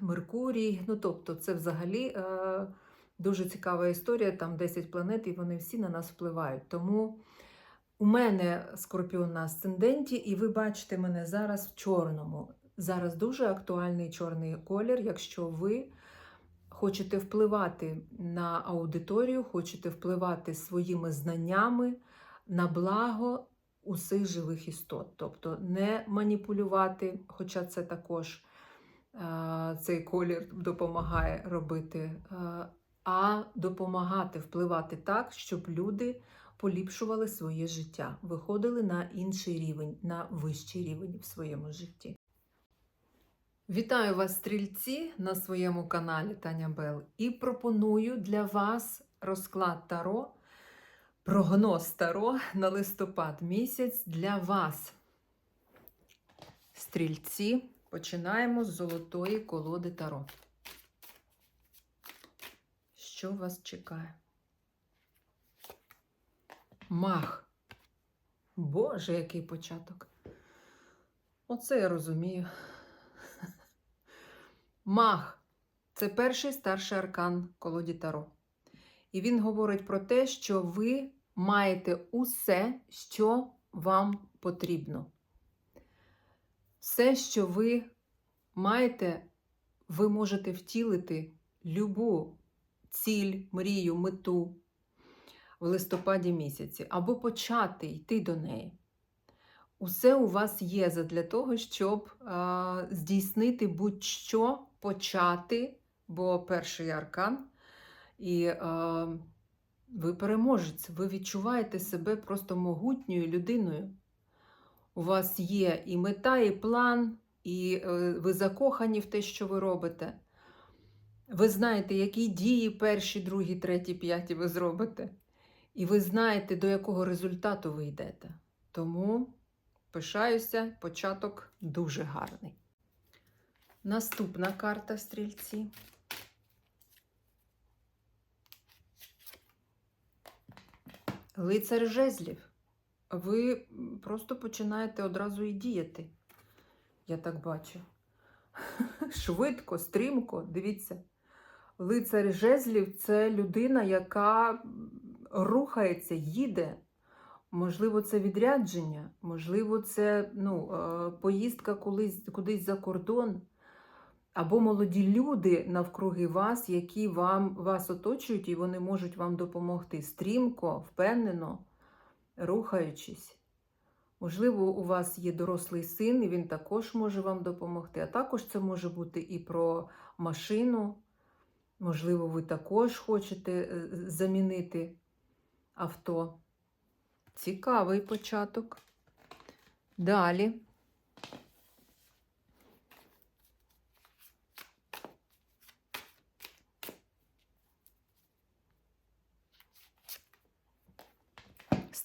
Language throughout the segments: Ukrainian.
Меркурій. Ну, тобто, це взагалі а, дуже цікава історія. Там 10 планет, і вони всі на нас впливають. Тому у мене скорпіон на асценденті, і ви бачите мене зараз в чорному. Зараз дуже актуальний чорний колір, якщо ви хочете впливати на аудиторію, хочете впливати своїми знаннями на благо усіх живих істот. Тобто не маніпулювати, хоча це також е, цей колір допомагає робити, а допомагати впливати так, щоб люди поліпшували своє життя, виходили на інший рівень, на вищий рівень в своєму житті. Вітаю вас, стрільці, на своєму каналі Таня Бел і пропоную для вас розклад Таро, прогноз Таро на листопад місяць для вас. Стрільці, починаємо з золотої колоди Таро. Що вас чекає? Мах. Боже, який початок. Оце я розумію. Маг це перший старший аркан колоді Таро. І він говорить про те, що ви маєте усе, що вам потрібно. Все, що ви маєте, ви можете втілити любу ціль, мрію, мету в листопаді місяці, або почати йти до неї. Усе у вас є для того, щоб а, здійснити будь-що почати, бо перший аркан, і а, ви переможець, ви відчуваєте себе просто могутньою людиною. У вас є і мета, і план, і е, ви закохані в те, що ви робите. Ви знаєте, які дії перші, другі, треті, п'яті ви зробите. І ви знаєте, до якого результату ви йдете. Тому пишаюся, початок дуже гарний. Наступна карта стрільці. Лицар жезлів. Ви просто починаєте одразу і діяти. Я так бачу. Швидко, стрімко, дивіться. Лицар жезлів це людина, яка рухається, їде. Можливо, це відрядження, можливо, це ну, е, поїздка кудись, кудись за кордон. Або молоді люди навкруги вас, які вам, вас оточують, і вони можуть вам допомогти стрімко, впевнено, рухаючись. Можливо, у вас є дорослий син, і він також може вам допомогти. А також це може бути і про машину. Можливо, ви також хочете е, замінити авто. Цікавий початок. Далі.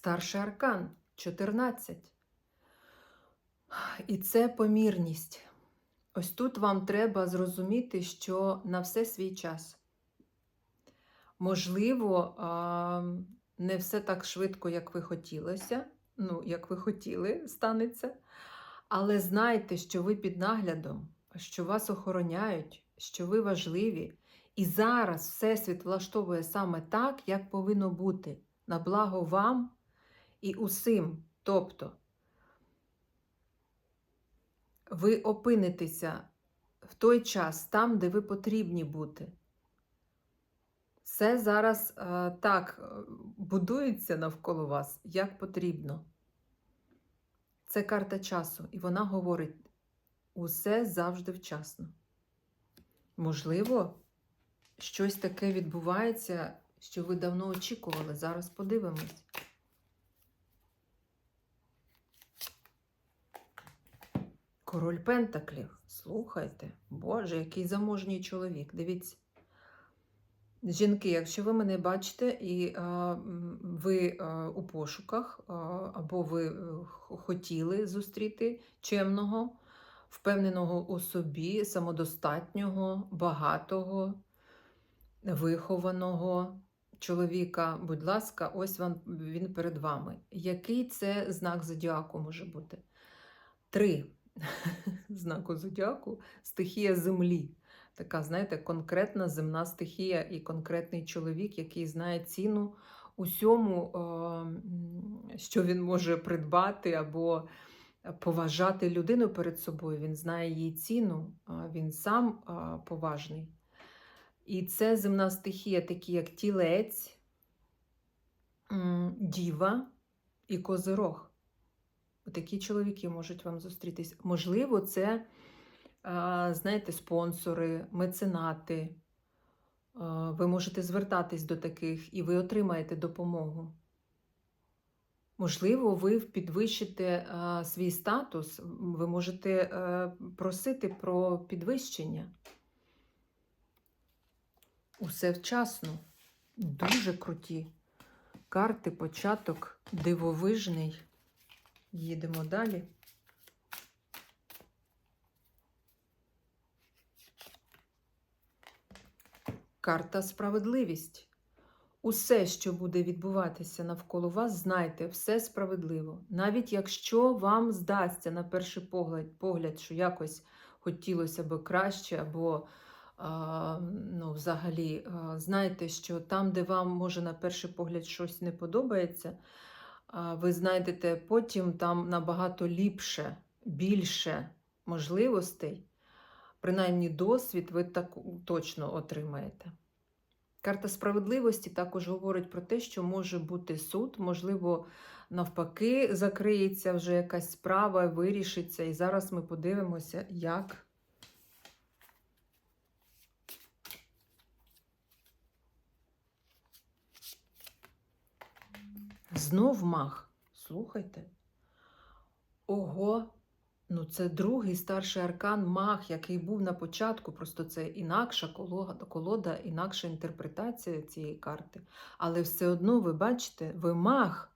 Старший аркан 14. І це помірність. Ось тут вам треба зрозуміти, що на все свій час. Можливо, не все так швидко, як ви хотілося, ну, як ви хотіли, станеться. Але знайте, що ви під наглядом, що вас охороняють, що ви важливі. І зараз Всесвіт влаштовує саме так, як повинно бути, на благо вам і усім. Тобто, ви опинитеся в той час там, де ви потрібні бути. Все зараз а, так е, будується навколо вас, як потрібно. Це карта часу, і вона говорить: усе завжди вчасно. Можливо, щось таке відбувається, що ви давно очікували. Зараз подивимось. Король Пентаклів. Слухайте, Боже, який заможній чоловік. Дивіться. Жінки, якщо ви мене бачите, і а, ви а, у пошуках, а, або ви е, хотіли зустріти чемного, впевненого у собі, самодостатнього, багатого, вихованого чоловіка, будь ласка, ось вам, він перед вами. Який це знак зодіаку може бути? Три. знаку зодіаку стихія землі. Така, знаєте, конкретна земна стихія і конкретний чоловік, який знає ціну усьому, що він може придбати або поважати людину перед собою. Він знає її ціну, він сам поважний. І це земна стихія, такі як тілець, діва і козирог. Такі чоловіки можуть вам зустрітись. Можливо, це, знаєте, спонсори, меценати. Ви можете звертатись до таких і ви отримаєте допомогу. Можливо, ви підвищите свій статус, ви можете просити про підвищення. Усе вчасно. Дуже круті. Карти, початок, дивовижний. Їдемо далі. Карта справедливість. Усе, що буде відбуватися навколо вас, знайте, все справедливо. Навіть якщо вам здасться на перший погляд, погляд що якось хотілося б краще, або а, ну, взагалі, а, знайте, що там, де вам може на перший погляд щось не подобається, ви знайдете потім там набагато ліпше, більше можливостей, принаймні досвід ви так точно отримаєте. Карта справедливості також говорить про те, що може бути суд, можливо, навпаки, закриється вже якась справа, вирішиться. І зараз ми подивимося, як. Знов мах. Слухайте. Ого, ну це другий старший аркан мах, який був на початку. Просто це інакша колода, колода, інакша інтерпретація цієї карти. Але все одно, ви бачите, ви мах.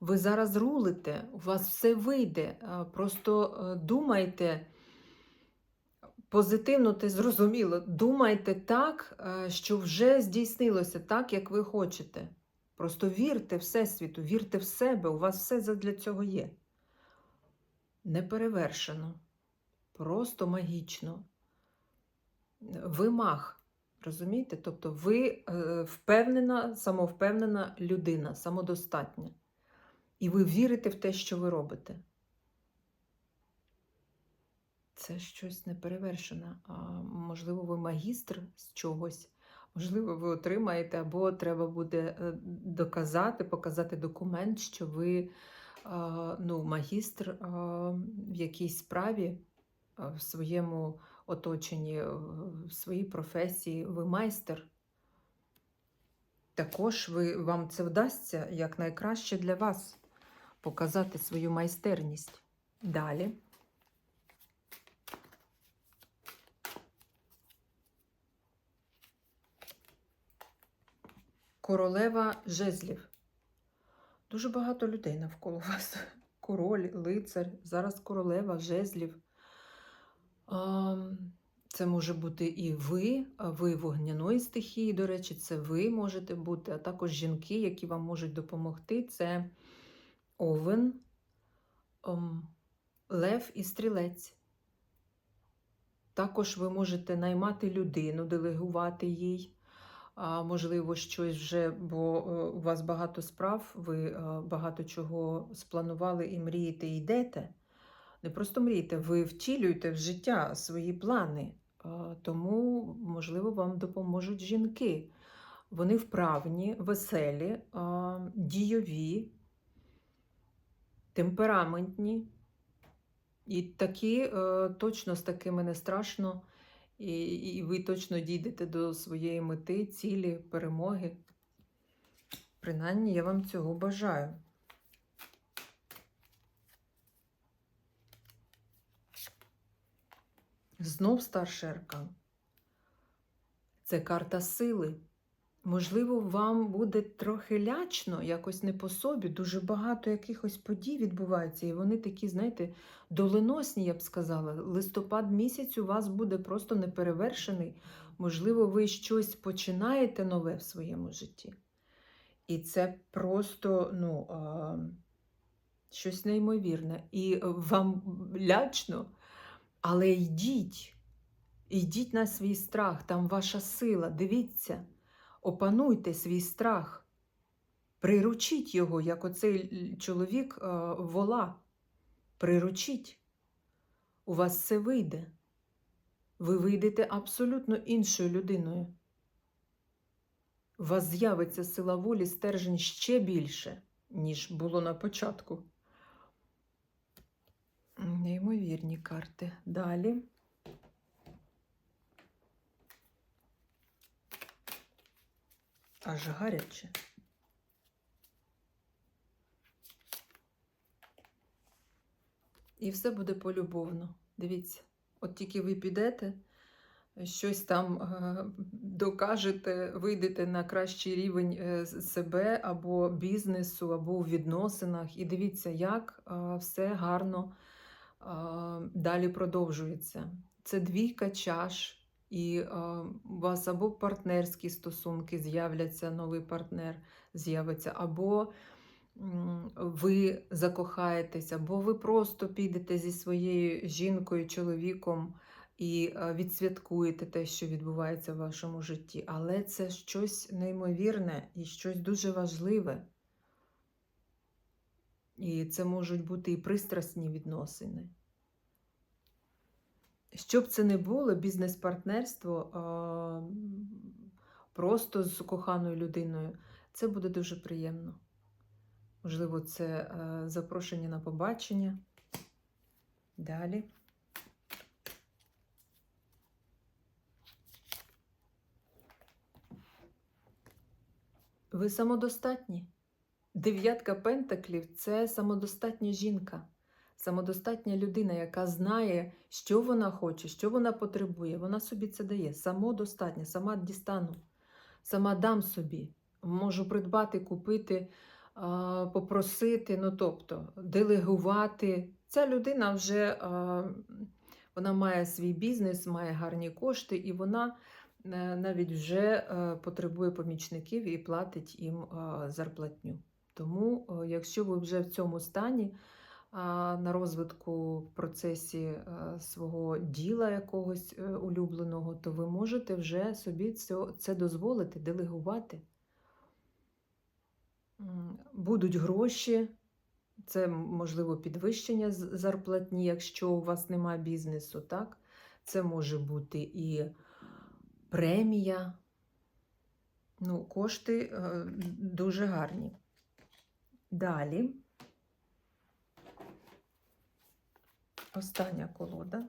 Ви зараз рулите, у вас все вийде. Просто е, думайте позитивно, ти зрозуміло, думайте так, е, що вже здійснилося так, як ви хочете. Просто вірте Всесвіту, вірте в себе, у вас все для цього є. Неперевершено, просто магічно. Ви мах, розумієте? Тобто ви е, впевнена, самовпевнена людина, самодостатня. І ви вірите в те, що ви робите. Це щось неперевершене. А, можливо, ви магістр з чогось. Можливо, ви отримаєте, або треба буде е, доказати, показати документ, що ви ну, магістр в якійсь справі в своєму оточенні, в своїй професії, ви майстер. Також ви, вам це вдасться як найкраще для вас показати свою майстерність. Далі. Королева жезлів. Дуже багато людей навколо вас. Король, лицар, зараз королева жезлів. Це може бути і ви, ви вогняної стихії, до речі, це ви можете бути, а також жінки, які вам можуть допомогти. Це овен, лев і стрілець. Також ви можете наймати людину, делегувати їй а, можливо, щось вже, бо е, у вас багато справ, ви багато чого спланували і мрієте, і йдете. Не просто мрієте, ви втілюєте в життя свої плани. Тому, можливо, вам допоможуть жінки. Вони вправні, веселі, дійові, темпераментні. І такі е, точно з такими не страшно і, і ви точно дійдете до своєї мети, цілі, перемоги. Принаймні, я вам цього бажаю. Знов старший аркан. Це карта сили. Можливо, вам буде трохи лячно, якось не по собі. Дуже багато якихось подій відбувається, і вони такі, знаєте, доленосні, я б сказала. Листопад місяць у вас буде просто неперевершений. Можливо, ви щось починаєте нове в своєму житті. І це просто ну, щось неймовірне. І вам лячно, але йдіть, йдіть на свій страх, там ваша сила, дивіться. Опануйте свій страх, приручіть його, як оцей чоловік е, вола. Приручіть. У вас все вийде. Ви вийдете абсолютно іншою людиною. У вас з'явиться сила волі стержень ще більше, ніж було на початку. Неймовірні карти. Далі. Аж гаряче. І все буде полюбовно. Дивіться, от тільки ви підете, щось там е, докажете, вийдете на кращий рівень е, себе або бізнесу, або у відносинах. І дивіться, як е, все гарно далі продовжується. Це двійка чаш І у вас або партнерські стосунки з'являться, новий партнер з'явиться, або ви закохаєтесь, або ви просто підете зі своєю жінкою, чоловіком і відсвяткуєте те, що відбувається в вашому житті. Але це щось неймовірне і щось дуже важливе. І це можуть бути і пристрасні відносини. Що б це не було, бізнес-партнерство просто з коханою людиною, це буде дуже приємно. Можливо, це е, запрошення на побачення. Далі. Ви самодостатні. Дев'ятка пентаклів це самодостатня жінка, самодостатня людина, яка знає, що вона хоче, що вона потребує. Вона собі це дає. Самодостатня, сама дістану, сама дам собі. Можу придбати, купити, попросити, ну тобто делегувати. Ця людина вже вона має свій бізнес, має гарні кошти, і вона е, навіть вже е, потребує помічників і платить їм зарплатню. Тому, е, якщо ви вже в цьому стані на розвитку в процесі е, свого діла якогось е, улюбленого, то ви можете вже собі це, дозволити, делегувати. Будуть гроші, це можливо підвищення зарплатні, якщо у вас немає бізнесу, так? Це може бути і премія. Ну, кошти е, дуже гарні. Далі. Остання колода.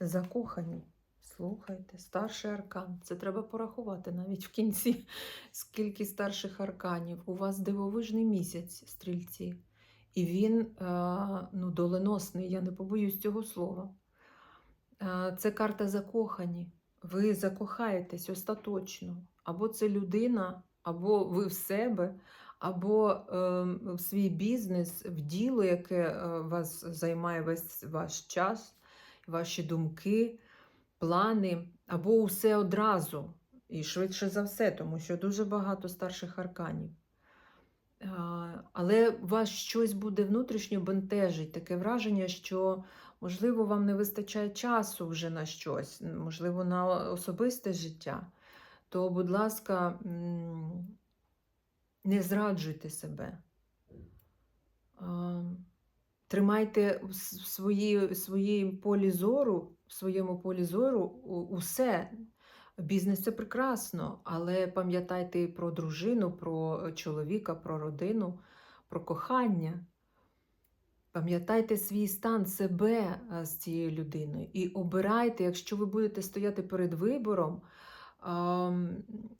Закохані. Слухайте, старший аркан. Це треба порахувати навіть в кінці, скільки старших арканів. У вас дивовижний місяць, стрільці. І він е, ну, доленосний, я не побоюсь цього слова. Е, Це карта закохані. Ви закохаєтесь остаточно. Або це людина, або ви в себе, або е, в свій бізнес, в діло, яке е, вас займає весь ваш час, ваші думки, плани, або усе одразу. І швидше за все, тому що дуже багато старших арканів. Але вас щось буде внутрішньо бентежить, таке враження, що, можливо, вам не вистачає часу вже на щось, можливо, на особисте життя. То, будь ласка, не зраджуйте себе. Тримайте в с- в свої, полі зору, в своєму полі зору усе. Бізнес це прекрасно, але пам'ятайте про дружину, про чоловіка, про родину, про кохання. Пам'ятайте свій стан себе з цією людиною і обирайте, якщо ви будете стояти перед вибором,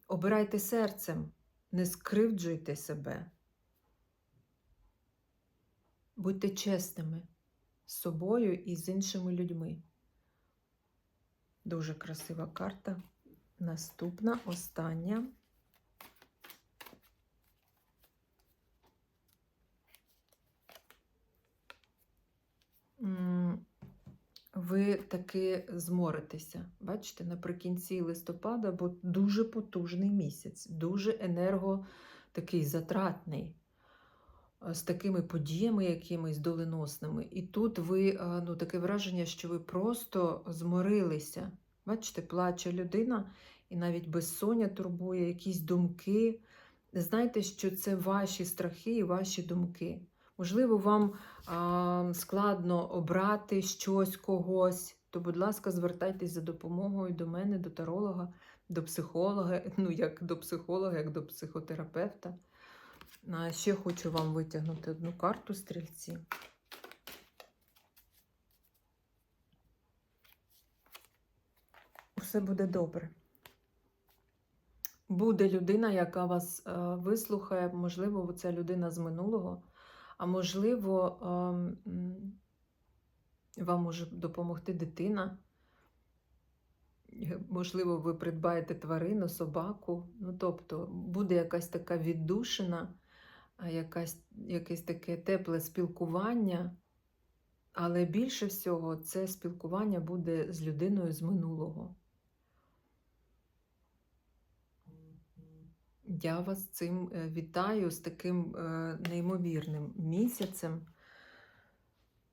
обирайте серцем, не скривджуйте себе. Будьте чесними з собою і з іншими людьми. Дуже красива карта. Наступна, остання. Ви таки зморитеся. Бачите, наприкінці листопада, бо дуже потужний місяць, дуже енерго такий затратний, е, з такими подіями якимись доленосними. І тут ви, е, ну, таке враження, що ви просто зморилися. Бачите, плаче людина, і навіть безсоння турбує, якісь думки. Знайте, що це ваші страхи і ваші думки. Можливо, вам а, складно обрати щось когось, то, будь ласка, звертайтесь за допомогою до мене, до таролога, до психолога, ну як до психолога, як до психотерапевта. А ще хочу вам витягнути одну карту стрільці. Все буде добре. Буде людина, яка вас е, вислухає, можливо, ця людина з минулого, а можливо, ем, вам може допомогти дитина. Можливо, ви придбаєте тварину, собаку. Ну, тобто, буде якась така віддушина, якась, якесь таке тепле спілкування. Але більше всього це спілкування буде з людиною з минулого. Я вас цим е, вітаю з таким е, неймовірним місяцем.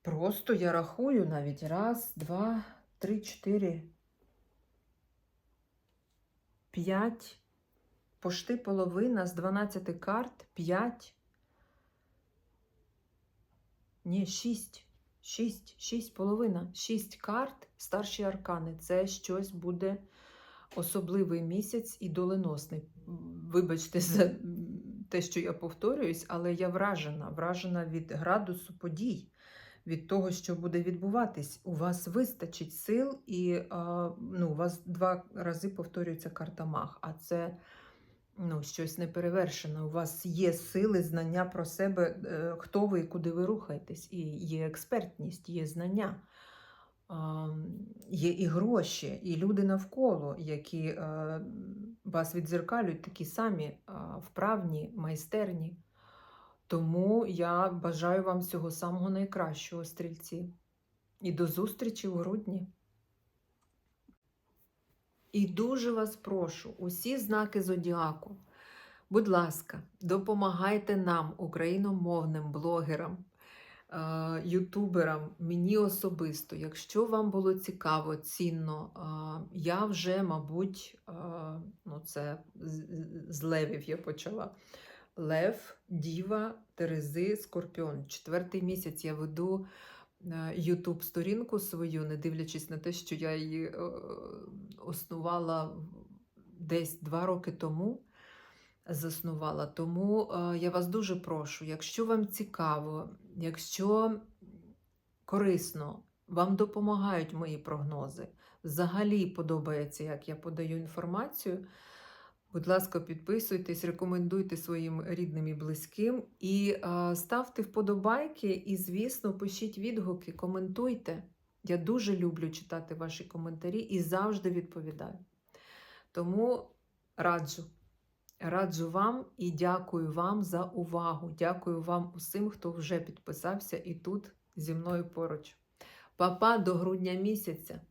Просто я рахую навіть раз, два, три, чотири, п'ять, пошти половина з 12 карт, п'ять. Ні, шість. Шість, шість половина, шість карт, старші аркани. Це щось буде особливий місяць і доленосний. Вибачте за те, що я повторююсь, але я вражена, вражена від градусу подій, від того, що буде відбуватись. У вас вистачить сил, і ну, у вас два рази повторюється карта Мах, а це ну, щось неперевершене. У вас є сили, знання про себе, е, хто ви і куди ви рухаєтесь. І є експертність, є знання, є і гроші, і люди навколо, які е, вас відзеркалюють, такі самі вправні, майстерні. Тому я бажаю вам всього самого найкращого, стрільці. І до зустрічі у грудні. І дуже вас прошу, усі знаки зодіаку, будь ласка, допомагайте нам, україномовним блогерам, ютуберам, мені особисто. Якщо вам було цікаво, цінно, е, я вже, мабуть, е, ну це з- левів я почала. Лев, Діва, Терези, Скорпіон. Четвертий місяць я веду Ютуб сторінку свою, не дивлячись на те, що я її е, основала десь два роки тому. Заснувала. Тому е, я вас дуже прошу, якщо вам цікаво, якщо корисно, вам допомагають мої прогнози, взагалі подобається, як я подаю інформацію. Будь ласка, підписуйтесь, рекомендуйте своїм рідним і близьким і е, ставте вподобайки, і, звісно, пишіть відгуки, коментуйте. Я дуже люблю читати ваші коментарі і завжди відповідаю. Тому раджу. Раджу вам і дякую вам за увагу. Дякую вам усім, хто вже підписався і тут зі мною поруч. Папа до грудня місяця.